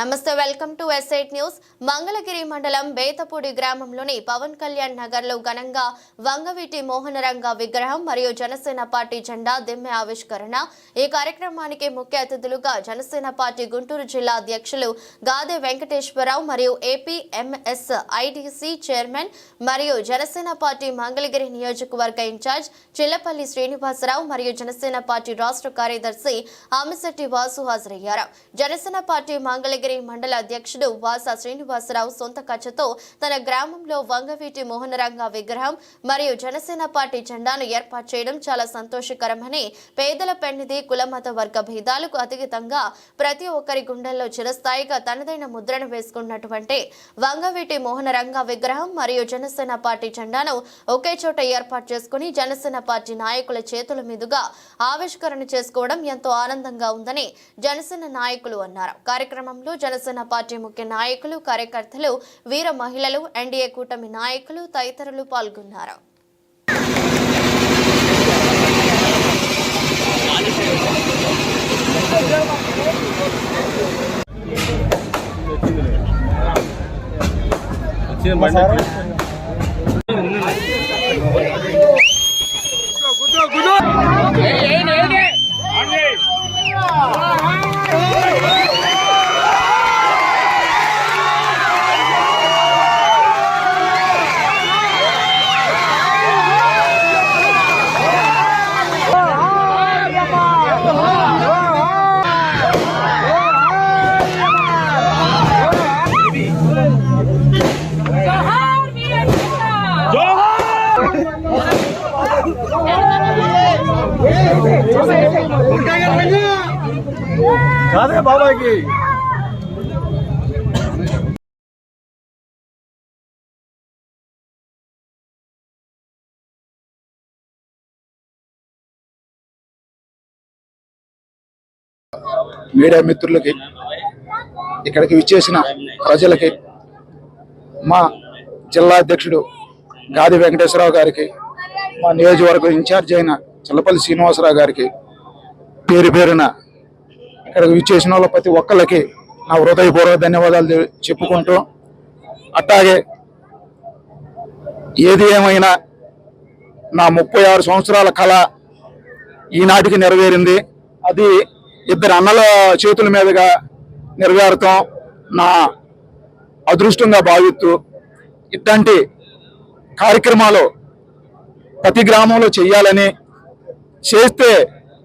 నమస్తే welcome to ఎస్ఐట్ news. Mangalagiri మండలం బేతపూడి గ్రామంలోని పవన్ కళ్యాణ్ నగర్లో ఘనంగా వంగవీటి మోహనరంగ విగ్రహం మరియు జనసేన పార్టీ జెండా దిమ్మె ఆవిష్కరణ. ఈ కార్యక్రమానికి ముఖ్య అతిథులుగా జనసేన పార్టీ గుంటూరు జిల్లా అధ్యక్షులు గాదె వెంకటేశ్వరరావు మరియు ఏపీ ఎంఎస్ ఐడిసి చైర్మన్ మరియు జనసేన పార్టీ మంగళగిరి నియోజకవర్గ ఇన్ఛార్జ్ చిల్లపల్లి శ్రీనివాసరావు మరియు జనసేన పార్టీ రాష్ట్ర కార్యదర్శి ఆమిశెట్టి వాసు హాజరయ్యారు. జనసేన పార్టీ మంగళగిరి మండల అధ్యక్షుడు వాసా శ్రీనివాసరావు సొంత ఖర్చుతో తన గ్రామంలో వంగవీటి మోహనరంగ విగ్రహం మరియు జనసేన పార్టీ జెండాను ఏర్పాటు చేయడం చాలా సంతోషకరమని పేదల పెన్నిది కులమత వర్గ భేదాలకు అతీతంగా ప్రతి ఒక్కరి గుండెల్లో చిరస్థాయిగా తనదైన ముద్రను వేసుకున్నటువంటి వంగవీటి మోహనరంగ విగ్రహం మరియు జనసేన పార్టీ జెండాను ఒకే చోట ఏర్పాటు చేసుకుని జనసేన పార్టీ నాయకుల చేతుల మీదుగా ఆవిష్కరణ చేసుకోవడం ఎంతో ఆనందంగా ఉందని జనసేన నాయకులు అన్నారు. కార్యక్రమంలో జనసేన పార్టీ ముఖ్య నాయకులు కార్యకర్తలు వీర మహిళలు ఎన్డీఏ కూటమి నాయకులు తదితరులు పాల్గొన్నారు. మండలి కాదే బాబాకి మీడియా మిత్రులకి ఇక్కడికి విచ్చేసిన ప్రజలకి మా జిల్లా అధ్యక్షుడు గాది వెంకటేశ్వరరావు గారికి మా నియోజకవర్గం ఇన్ఛార్జ్ అయిన చిల్లపల్లి శ్రీనివాసరావు గారికి పేరు పేరున ఇక్కడికి విచ్చేసిన వాళ్ళ ప్రతి ఒక్కళ్ళకి నా హృదయపూర్వక ధన్యవాదాలు చెప్పుకుంటూ అట్టాగే ఏది ఏమైనా నా ముప్పై ఆరు సంవత్సరాల కళ ఈనాటికి నెరవేరింది. అది ఇద్దరు అన్నల చేతుల మీదుగా నెరవేరటం నా అదృష్టంగా భావిస్తూ ఇట్లాంటి కార్యక్రమాలు ప్రతి గ్రామంలో చేయాలని చేస్తే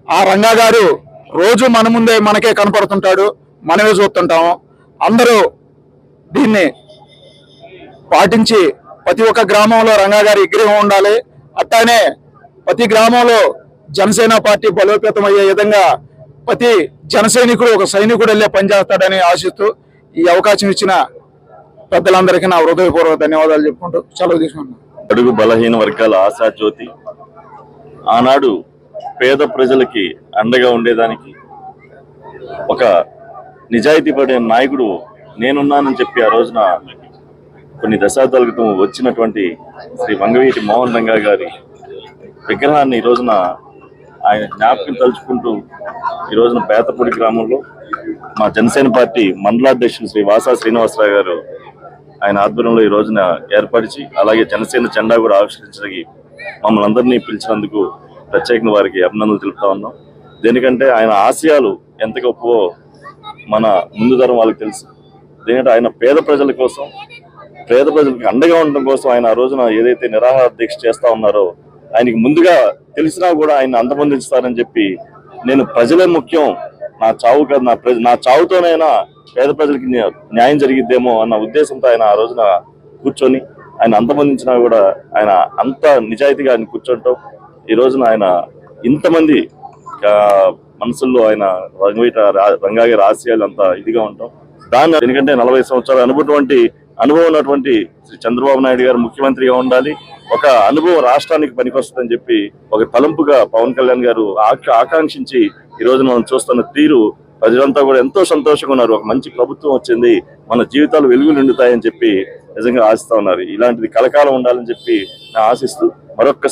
ఆ రంగా గారు రోజు మన ముందే మనకే కనపడుతుంటాడు మనమే చూస్తుంటాము. అందరూ దీన్ని పాటించి ప్రతి ఒక్క గ్రామంలో రంగా గారి విగ్రహం ఉండాలి. అట్లానే ప్రతి గ్రామంలో జనసేన పార్టీ బలోపేతం అయ్యే విధంగా ప్రతి జనసైనికుడు ఒక సైనికుడు వెళ్ళే పనిచేస్తాడని ఆశిస్తూ ఈ అవకాశం ఇచ్చిన పెద్దలందరికీ నా హృదయపూర్వక ధన్యవాదాలు చెప్పుకుంటూ సెలవు తీసుకున్నాను అడుగు బలహీన వర్గాల ఆశాజ్యోతి ఆనాడు పేద ప్రజలకి అండగా ఉండేదానికి ఒక నిజాయితీ పడే నాయకుడు నేనున్నానని చెప్పి ఆ రోజున కొన్ని దశాబ్దాల క్రితం వచ్చినటువంటి శ్రీ వంగవీటి మోహన్ రంగా గారి విగ్రహాన్ని ఈ రోజున ఆయన జ్ఞాపకం తలుచుకుంటూ ఈ రోజున పేతపూడి గ్రామంలో మా జనసేన పార్టీ మండలాధ్యక్షులు శ్రీ వాసా శ్రీనివాసరావు గారు ఆయన ఆధ్వర్యంలో ఈ రోజున ఏర్పరిచి అలాగే జనసేన జెండా కూడా ఆవిష్కరించడానికి మమ్మల్ని అందరినీ పిలిచినందుకు ప్రత్యేకంగా వారికి అభినందనలు తెలుపుతా ఉన్నాం. దేనికంటే ఆయన ఆశయాలు ఎంత గొప్పవో మన ముందు తరం వాళ్ళకి తెలుసు. దేనికంటే ఆయన పేద ప్రజల కోసం పేద ప్రజలకు అండగా ఉండడం కోసం ఆయన ఆ రోజున ఏదైతే నిరాహార దీక్ష చేస్తా ఉన్నారో ఆయనకి ముందుగా తెలిసినా కూడా ఆయన అంతమందిస్తారని చెప్పి నేను ప్రజలే ముఖ్యం. నా చావు కాదు నా ప్రజ నా చావుతోనైనా పేద ప్రజలకి న్యాయం జరిగిద్దేమో అన్న ఉద్దేశంతో ఆయన ఆ రోజున కూర్చొని ఆయన అంతమందించినా కూడా ఆయన అంత నిజాయితీగా ఆయన కూర్చోటం ఈ రోజున ఆయన ఇంతమంది మనసుల్లో ఆయన రంగవీట రంగాగే రంగా అంత ఇదిగా ఉంటాం. దాన్ని ఎందుకంటే నలభై సంవత్సరాలు అనుభవంటువంటి అనుభవం ఉన్నటువంటి శ్రీ చంద్రబాబు నాయుడు గారు ముఖ్యమంత్రిగా ఉండాలి. ఒక అనుభవం రాష్ట్రానికి పనికొస్తుందని చెప్పి ఒక తలంపుగా పవన్ కళ్యాణ్ గారు ఆకాంక్షించి ఈ రోజు మనం చూస్తున్న తీరు ప్రజలంతా కూడా ఎంతో సంతోషంగా ఉన్నారు. ఒక మంచి ప్రభుత్వం వచ్చింది. మన జీవితాలు వెలుగులు నిండుతాయని చెప్పి నిజంగా ఆశిస్తా ఉన్నారు. ఇలాంటిది కలకాలం ఉండాలని చెప్పి నేను ఆశిస్తూ మరొక